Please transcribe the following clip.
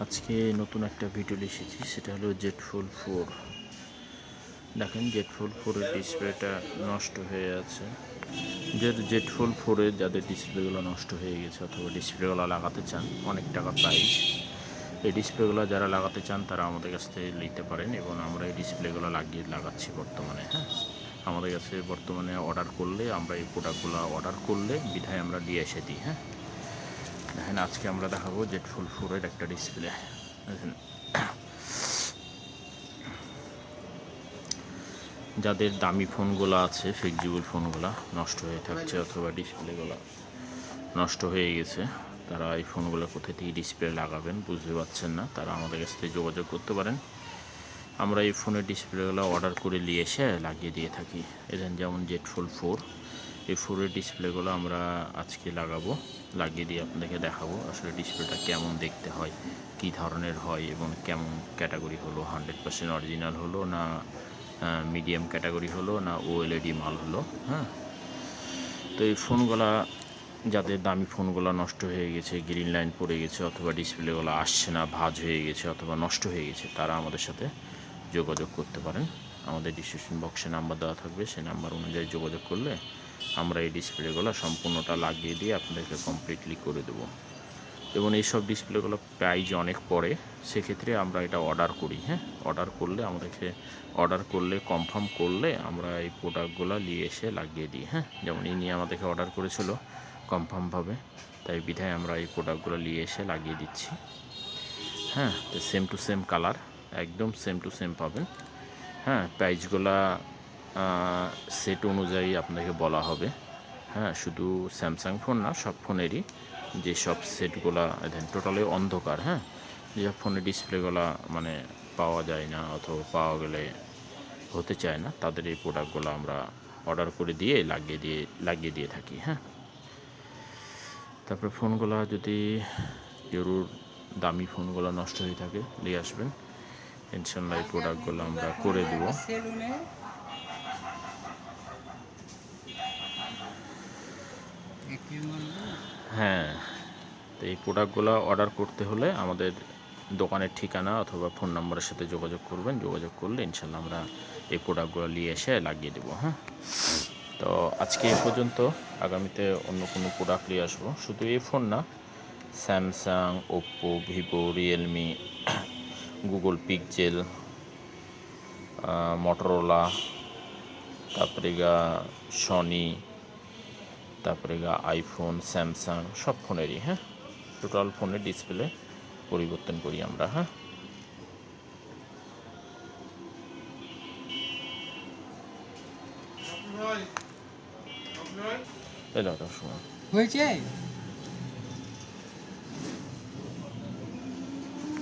আজকে নতুন একটা ভিডিও এসেছি, সেটা হলো জেট ফুল ফোর দেখেন জেট ফুল ফোরের ডিসপ্লেটা নষ্ট হয়ে আছে। যে জেট ফুল ফোরে যাদের ডিসপ্লেগুলো নষ্ট হয়ে গেছে অথবা ডিসপ্লেগুলো লাগাতে চান, অনেক টাকা প্রাইস এই ডিসপ্লেগুলো যারা লাগাতে চান, তারা আমাদের কাছ থেকে নিতে পারেন এবং আমরা এই ডিসপ্লেগুলো লাগিয়ে লাগাচ্ছি বর্তমানে হ্যাঁ? আমাদের কাছে বর্তমানে অর্ডার করলে, আমরা এই প্রোডাক্টগুলো অর্ডার করলে বিধায় আমরা দিয়ে এসে দিই হ্যাঁ? দেখেন, আজকে আমরা দেখাবো জেট ফুল ফোরের একটা ডিসপ্লে দেখেন। যাদের দামি ফোনগুলো আছে ফ্লেক্সিবল ফোনগুলো নষ্ট হয়ে থাকছে অথবা ডিসপ্লেগুলো নষ্ট হয়ে গেছে, তারা এই ফোনগুলো কোথা থেকে ডিসপ্লে লাগাবেন বুঝতে পারছেন না। তারা আমাদের কাছ থেকে যোগাযোগ করতে পারেন। আমরা এই ফোনের ডিসপ্লেগুলো অর্ডার করে নিয়ে এসে লাগিয়ে দিয়ে থাকি। এখানে যেমন জেট ফুল ফোর এই ফোরের ডিসপ্লেগুলো আমরা আজকে লাগাবো, লাগিয়ে দিয়ে আপনাদেরকে দেখাবো আসলে ডিসপ্লেটা কেমন দেখতে হয়, কী ধরনের হয় এবং কেমন ক্যাটাগরি হলো, হান্ড্রেড পার্সেন্ট অরিজিনাল হলো না মিডিয়াম ক্যাটাগরি হলো না ওএলইডি মাল হলো হ্যাঁ? তো এই ফোনগুলা, যাদের দামি ফোনগুলো নষ্ট হয়ে গেছে, গ্রিন লাইন পড়ে গেছে অথবা ডিসপ্লেগুলো আসছে না, ভাজ হয়ে গেছে অথবা নষ্ট হয়ে গেছে, তারা আমাদের সাথে যোগাযোগ করতে পারেন। আমাদের ডিসক্রিপশন বক্সে নাম্বার দেওয়া থাকবে, সেই নাম্বার অনুযায়ী যোগাযোগ করলে আমরা এই ডিসপ্লেগুলো সম্পূর্ণটা লাগিয়ে দিয়ে আপনাদেরকে কমপ্লিটলি করে দেবো। এবং এইসব ডিসপ্লেগুলো প্রাইজ অনেক পড়ে, সেক্ষেত্রে আমরা এটা অর্ডার করি হ্যাঁ? অর্ডার করলে আমাদেরকে অর্ডার করলে কনফার্ম করলে আমরা এই প্রোডাক্টগুলো নিয়ে এসে লাগিয়ে দিই হ্যাঁ? যেমন ইনি আমাদেরকে অর্ডার করেছিল কনফার্মভাবে তাই বিধায় আমরা এই প্রোডাক্টগুলো নিয়ে এসে লাগিয়ে দিচ্ছি হ্যাঁ? তো সেম টু সেম কালার একদম সেম টু সেম পাবেন হ্যাঁ? প্রাইসগুলা সেট অনুযায়ী আপনাকে বলা হবে। হ্যাঁ শুধু স্যামসাং ফোন না, সব ফোনেরই যেসব সেটগুলা দেখেন টোটালি অন্ধকার হ্যাঁ? যেসব ফোনের ডিসপ্লেগুলা মানে পাওয়া যায় না অথবা পাওয়া গেলে হতে চায় না, তাদের এই প্রোডাক্টগুলো আমরা অর্ডার করে দিয়ে লাগিয়ে দিয়ে লাগিয়ে দিয়ে থাকি হ্যাঁ? তারপরে ফোনগুলো যদি কেউর দামি ফোনগুলো নষ্ট হয়ে থাকে, নিয়ে আসবেন, ইনশাল্লাহ এই প্রোডাক্টগুলো আমরা করে দেবো। হ্যাঁ তো এই প্রোডাক্টগুলো অর্ডার করতে হলে আমাদের দোকানের ঠিকানা অথবা ফোন নম্বরের সাথে যোগাযোগ করবেন। যোগাযোগ করলে ইনশাল্লাহ আমরা এই প্রোডাক্টগুলো নিয়ে এসে লাগিয়ে দেবো হ্যাঁ? তো আজকে এ পর্যন্ত আগামীতে অন্য কোনো প্রোডাক্ট নিয়ে আসব। শুধু এই ফোন না Samsung Oppo Vivo Realme Google Pixel Motorola তারপরে গা সনি তারপরে গা আইফোন স্যামসাং সব ফোনেরই হ্যাঁ? টোটাল ফোনের ডিসপ্লে পরিবর্তন করি আমরা হ্যাঁ? হয়েছে?